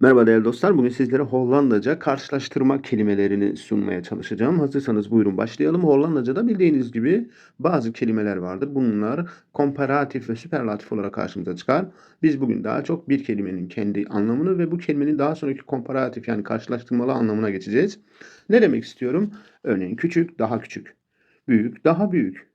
Merhaba değerli dostlar. Bugün sizlere Hollandaca karşılaştırma kelimelerini sunmaya çalışacağım. Hazırsanız buyurun başlayalım. Hollandaca'da bildiğiniz gibi bazı kelimeler vardır. Bunlar komparatif ve süperlatif olarak karşımıza çıkar. Biz bugün daha çok bir kelimenin kendi anlamını ve bu kelimenin daha sonraki komparatif yani karşılaştırmalı anlamına geçeceğiz. Ne demek istiyorum? Örneğin küçük, daha küçük. Büyük, daha büyük.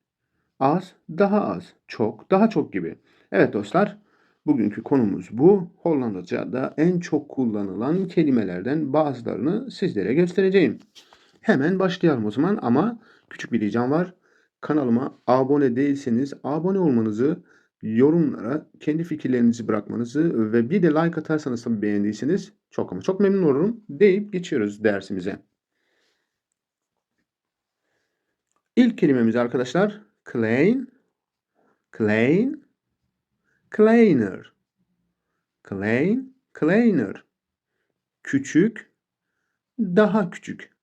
Az, daha az. Çok, daha çok gibi. Evet dostlar, Bugünkü konumuz bu. Hollandaca'da en çok kullanılan kelimelerden bazılarını sizlere göstereceğim. Hemen başlayalım o zaman ama küçük bir ricam var. Kanalıma abone değilseniz abone olmanızı, yorumlara kendi fikirlerinizi bırakmanızı ve bir de like atarsanız tabii beğendiyseniz çok ama çok memnun olurum deyip geçiyoruz dersimize. İlk kelimemiz arkadaşlar klein, klein, kleiner, klein, kleiner, küçük, daha küçük.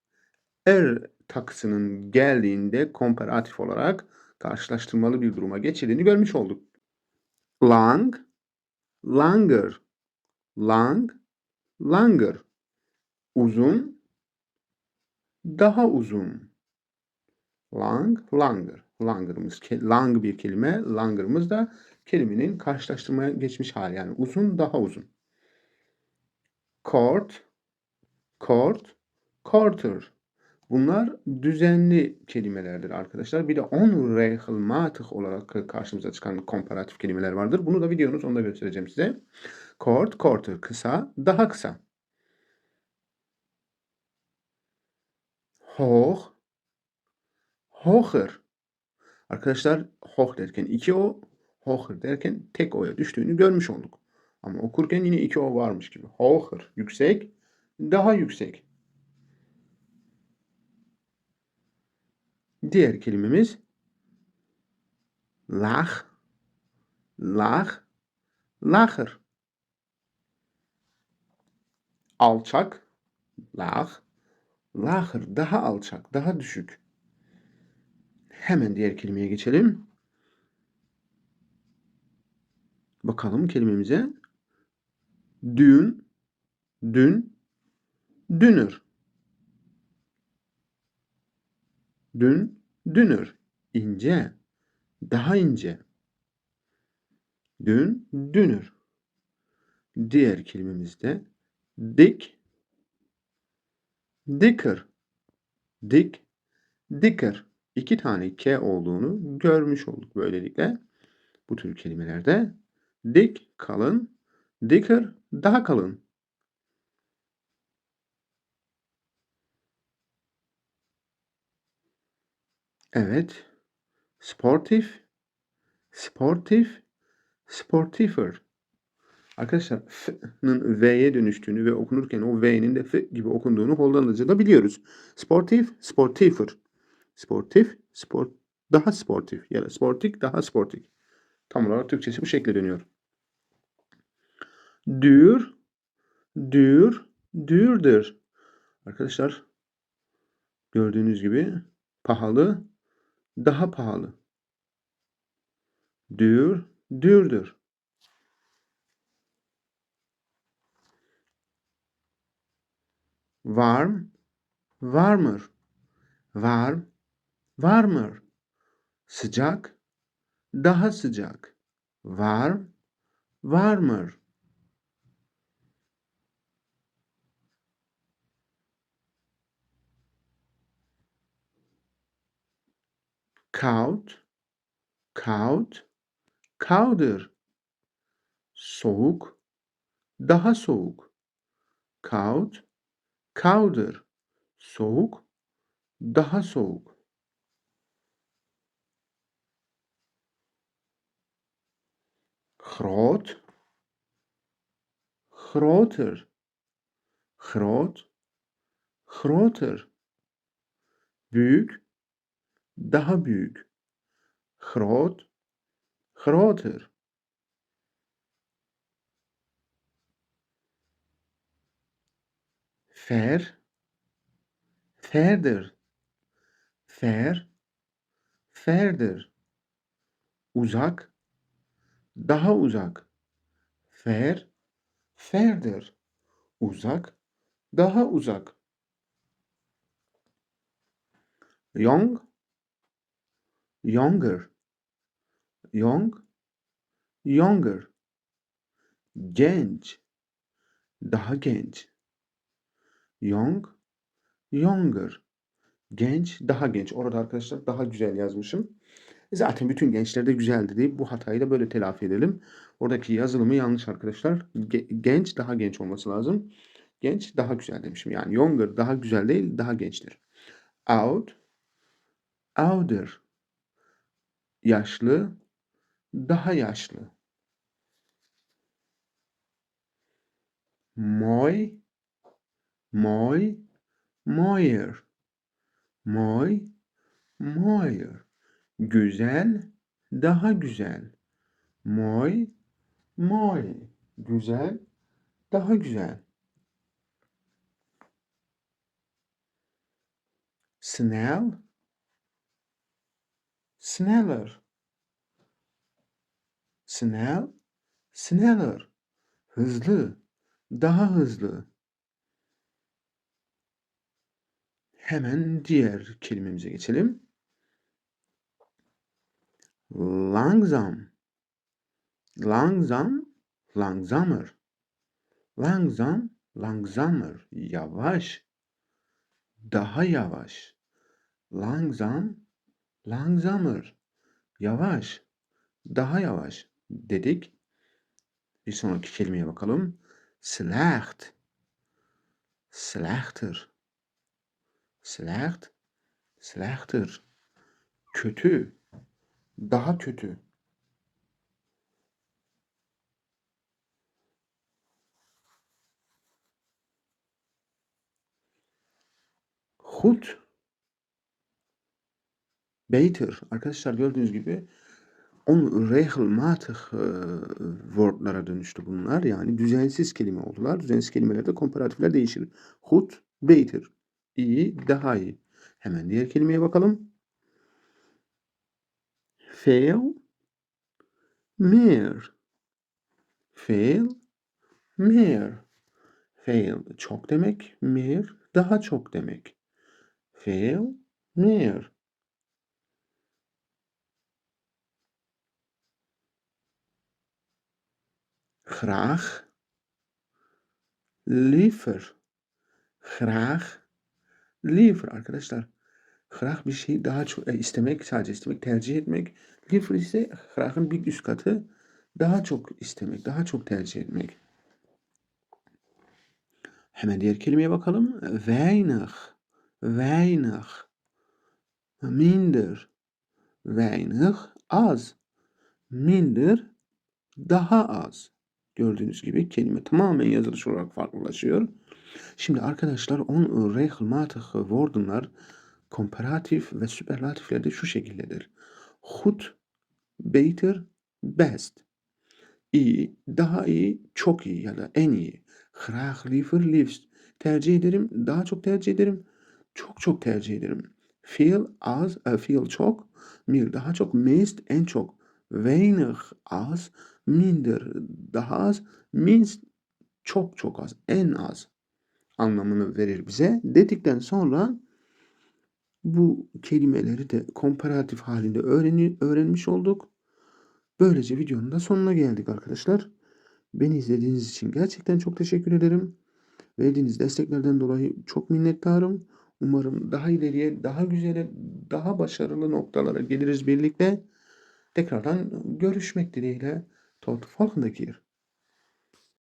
Er takısının geldiğinde komparatif olarak karşılaştırmalı bir duruma geçildiğini görmüş olduk. Lang, langer, lang, langer. Uzun, daha uzun. Lang, langer. Langer'ımız, lang bir kelime, langer'ımız da kelimenin karşılaştırmaya geçmiş hali. Yani uzun, daha uzun. Kort, kort, quarter. Bunlar düzenli kelimelerdir arkadaşlar. Bir de onregelmatig olarak karşımıza çıkan komparatif kelimeler vardır. Bunu da videonun sonunda göstereceğim size. Kort, quarter, kısa, daha kısa. Hoch, hocher. Arkadaşlar hoch derken iki o, hocher derken tek o'ya düştüğünü görmüş olduk. Ama okurken yine iki o varmış gibi. Hocher, yüksek, daha yüksek. Diğer kelimemiz laag, laag, lager. Alçak, laag, lager, daha alçak, daha düşük. Hemen diğer kelimeye geçelim. Bakalım kelimemize. Dün, dün, dünür. Dün, dünür. İnce, daha ince. Dün, dünür. Diğer kelimemiz de dik, dicker. Dik, dicker. İki tane K olduğunu görmüş olduk böylelikle. Bu tür kelimelerde dik, kalın, dicker, daha kalın. Evet. Sportif, sportif, sportifer. Arkadaşlar f'nın v'ye dönüştüğünü ve okunurken o v'nin de f gibi okunduğunu Hollandaca'da biliyoruz. Sportif, sportifer. Sportif, sport, daha sportif ya da sportik, daha sportik. Tam olarak Türkçesi bu şekilde dönüyor. Dür, dür, dürdür. Arkadaşlar gördüğünüz gibi pahalı, daha pahalı. Dür, dürdür. Warm, warmer. Warm, warmer. Sıcak, daha sıcak. Warm, warmer. Koud, koud, kouder. Soğuk, daha soğuk. Koud, kouder. Soğuk, daha soğuk. Groot, groter. Groot, groter. Büyük, daha büyük. Groot, groter. Ver, verder. Ver, verder. Uzak, daha uzak. Ver, verder. Uzak. Daha uzak. Young. Younger. Young. Younger. Genç. Daha genç. Young. Younger. Genç, daha genç. Orada arkadaşlar daha güzel yazmışım. Zaten bütün gençler de güzeldi deyip bu hatayı da böyle telafi edelim. Oradaki yazılımı yanlış arkadaşlar. Ge- genç daha genç olması lazım. Genç daha güzel demişim. Yani younger daha güzel değil, daha gençtir. Out, older. Yaşlı, daha yaşlı. Mooi, mooi, mooier. Mooi, mooier. Güzel, daha güzel. Mooi, mooi. Güzel, daha güzel. Snel, sneller. Snel, sneller. Hızlı, daha hızlı. Hemen diğer kelimemize geçelim. Langsam. Langsam, langsamer. Langsam, langsamer. Yavaş. Daha yavaş. Langsam, langsamer. Yavaş. Daha yavaş dedik. Bir sonraki kelimeye bakalım. Slecht. Slechter. Slecht. Slechter. Kötü. Daha kötü. Goed. Beter. Arkadaşlar gördüğünüz gibi onregelmatig e, woordlara dönüştü bunlar. Yani düzensiz kelime oldular. Düzensiz kelimelerde komparatifler değişir. Goed, beter. İyi, daha iyi. Hemen diğer kelimeye bakalım. Veel, meer. Veel, meer. Veel çok demek, meer daha çok demek. Veel, meer. Graag, liever. Graag, liever arkadaşlar. Graag bir şeyi daha çok e, istemek, sadece istemek, tercih etmek. Liever ise graag'ın bir üst katı. Daha çok istemek, daha çok tercih etmek. Hemen diğer kelimeye bakalım. Weinig, weinig. Minder. Weinig, az. Minder, daha az. Gördüğünüz gibi kelime tamamen yazılış olarak farklılaşıyor. Şimdi arkadaşlar on regelmatig woordenlar komparatif ve süperlatiflerde şu şekildedir. Goed, beter, best. İyi, daha iyi, çok iyi ya da en iyi. Graag, liever, liefst. Tercih ederim, daha çok tercih ederim. Çok çok tercih ederim. Veel, az, e, veel çok. Meer, daha çok. Meest, en çok. Weinig, az. Minder, daha az. Minst, çok çok az. En az anlamını verir bize. Dedikten sonra bu kelimeleri de komparatif halinde öğreni, öğrenmiş olduk. Böylece videonun da sonuna geldik arkadaşlar. Beni izlediğiniz için gerçekten çok teşekkür ederim. Verdiğiniz desteklerden dolayı çok minnettarım. Umarım daha ileriye, daha güzele, daha başarılı noktalara geliriz birlikte. Tekrardan görüşmek dileğiyle. Tot keer.